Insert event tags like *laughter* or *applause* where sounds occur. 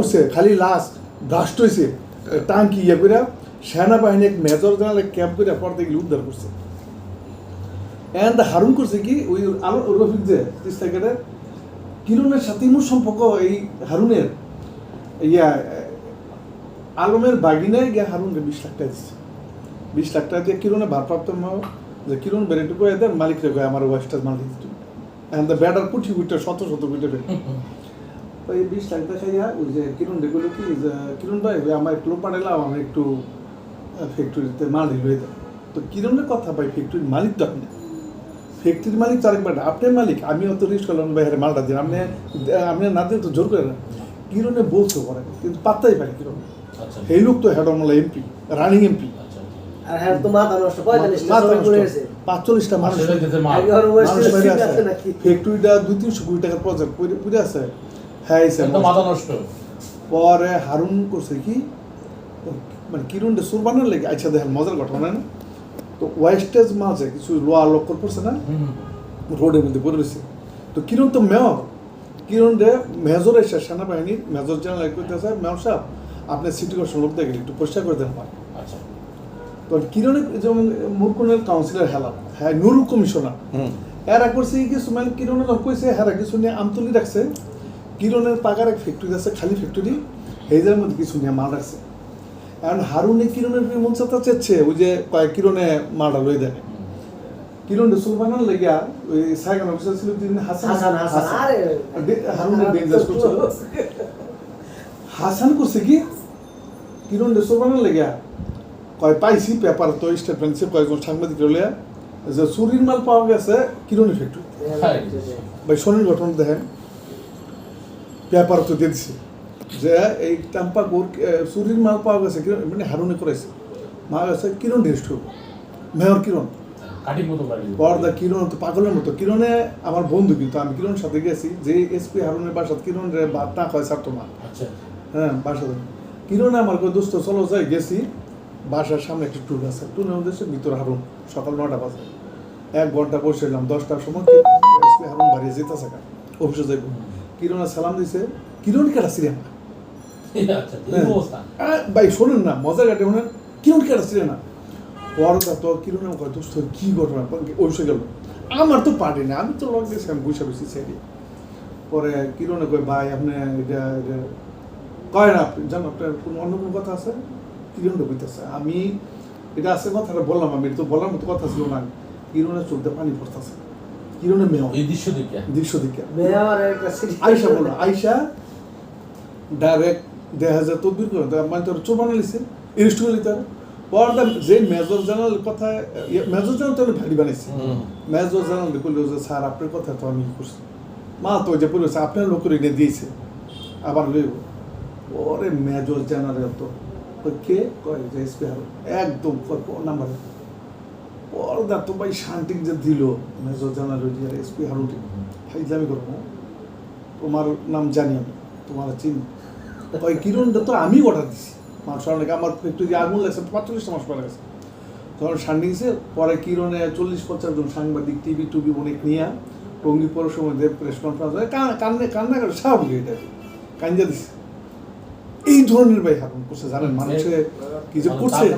করছে, খালি লাশ ব্রাস্ট হয়েছে টাঙ্কি ইয়ে করে সেনাবাহিনী এক মেজর জেনারেল ক্যাম্প করে পড়তে গেলে উদ্ধার করছে। এন্ড হারুন করছে কি, ওই আলো রফিক যে তিস্তা গেটের কিরণের সাথে ইমন সম্পর্ক এই হারুনের? ইয়া, আলমের বাগিনায় গিয়ে হারুনকে বিশ লাখ টাকা দিচ্ছে বিশ লাখ টাকা দিয়ে কিরণে ভারপ্রাপ্ত যে কিরণ বেড়েটু করে দেন মালিকরে কয়ে, আমার ওয়েস্টার মাল দিতে এখন তো ব্যাটার কুটি কুটি, শত শত কুটি *laughs* এই বিশ লাখ টাকা ইয়া ওই যে কিরণ দেখল কি যে কিরণ ভাই আমার একটু পাঠালাম আমি একটু ফ্যাক্টরিতে মাল দিল তো কিরণের কথা ভাই ফ্যাক্টরির মালিক তো আপনি। ফ্যাক্টরির মালিক তো আরেকবার। আপনি মালিক আমি অত রিস্ক করলাম ভাই হ্যাঁ মালটা দিন। আপনি আপনি না দিলে তো জোর করে না। কিরণে বলছো পরে কিন্তু পাত্তাই পাই কিরণ। আচ্ছা। এই লোক তো হেড অমলা এমপি রানিং এমপি আচ্ছা আর হ্যাঁ তো মাথা নষ্ট। গেছে। পাঁচচল্লিশটা মানুষ। ফ্যাক্টরিটা দুই তিনশো কোটি টাকার প্রজেক্ট পুরে আছে। হ্যাঁ মাথা নষ্ট। পরে হারুন করছে কি? মানে কিরণটা সুর বানার লেগে। আচ্ছা দেখেন মজার ঘটনা না? তো ওয়েস্টেজ মাঝে কিছু লোয়া লক্কর পড়ছে না? রোডের মধ্যে পড়ে রয়েছে। তো কিরণ তো মেয়র। কিরণ রে মেজর এসে সেনাবাহিনীর মেজর জেনারেল মেয়র সাহেব আপনি সিটি কর্পোরেশন লোক দেখেন একটু পরিষ্কার করে দেন। আচ্ছা। তো কিরণের যেমন মুরকুনের কাউন্সিলর হেলা হ্যাঁ নুরু কমিশনার। এরা করছে কি কিছু মানে কিরণের কইছে হেরা কিছু নিয়ে আমতলি রাখছে। কিরণের পাকার এক ফ্যাক্টরি আছে খালি ফ্যাক্টরি হেজার মধ্যে কিছু নিয়ে মাল রাখছে এখন হারুনে কিরণের মন চাতা চেচ্ছে ওই যে কয়েক কিরণে মালটা লই দেয় কিরণ সুলবানার লেগিয়া ওই সাইকেল অফিসার ছিল তিনি হাসান হাসান ডেঞ্জার করছিল হাসান করছে কি কিরণ সুলবানার লেগিয়া কয় পাইছি পেপার তো স্টেট ব্যাংকে কয়েকজন সাংবাদিক রইলে যে চুরির মাল পাওয়া গেছে কিরণি ফ্যাক্টরি ভাই শনির ঘটনা দেখেন। পেপার তো দিয়ে দিছে। যে এই টাম্পা গোর চুরির মাল পাওয়া গেছে কিরণ মানে হারুনে করেছে মা গেছে কিরণ রেস্ট মেয়র কিরণ? পর্দা কিরণ তো পাগলের মতো। কিরণে আমার বন্ধু কিন্তু আমি কিরণের সাথে গেছি যে এসপি হারুনের বাসাত কিরণ রে ভাত না খায় ছাড়তো না আচ্ছা। হ্যাঁ বাসাতে কিরণে আমার দোস্ত চলো যাই গেছি। বাসার সামনে একটা টুল আছে। টুলের মধ্যে সে ভিতর হারুন সকাল নটা বাজে। এক ঘণ্টা বসেছিলাম দশটার সময় এসপি হারুন বাড়িয়ে যেতেছে কা অফিসে যাইব। কিরণে সালাম দিছে কিরণ কেটা আচ্ছা হ্যাঁ। ভাই শোনেন না মজা কাটে মনে কিরণ কেটা না পরটা তো কিরণ দোস্ত কি ঘটনা? গেল। আমার তো পার্টি না আমি তো লগ গেছিলাম বসে বসে সাইডে পরে কিরণে কয় ভাই আপনি এটা এটা কয় না আপনি জান আপনার কোনো অন্য কোনো কথা আছে? কিরণটা বইতেছে আমি এটা আছে কথাটা বললাম আমি তো বললাম মতো কথা ছিল না। কিরণের চলতে পানি পড়তেছে। কিরণের মেয়? এই দৃশ্য দেখে। দৃশ্য দিকে আয়সা বলল আয়সা ডাইরেক্ট দেড় হাজার তদবির করে। মানে তোর চোর বানালিছে এরিস্ট করে দিতে পরটা যে মেজর জেনারেল কথা মেজর জেনারেল তো ভারী বানাইছে। মেজর জেনারেল দেখল যে স্যার আপনার কথা তো আমি করছি। মা তো যে বলেছে আপনার লোকের এনে দিয়েছে। আবার লইব ওরে মেজর জেনারেল তো। কে? কয় যে এসপি একদম নাম্বার? পর্দা তো ভাই শান্তিক যে দিল মেজর জেনারেল এসপি হারুন ফাইজলামি করব তোমার নাম জানি আমি তোমার চিনি। ওই কিরণটা তো আমি অর্ডার দিছি। মাংস অনেক আমার ফ্যাক্টরি আগুন লাগছে পাঁচচল্লিশটা মাস পরে গেছে। তখন সান্ডি পরে কিরণে চল্লিশ পঞ্চাশ জন সাংবাদিক টিভি টুবি অনেক নিয়ে টঙ্গি মধ্যে প্রেস কনফারেন্স হয় কান- কান্নে কান্না করে স্বাভাবিক এটা। কাঞ্জা দিছে। এই ধরনের ভাই হারুন করছে জানেন? মানুষে কি যে করছে?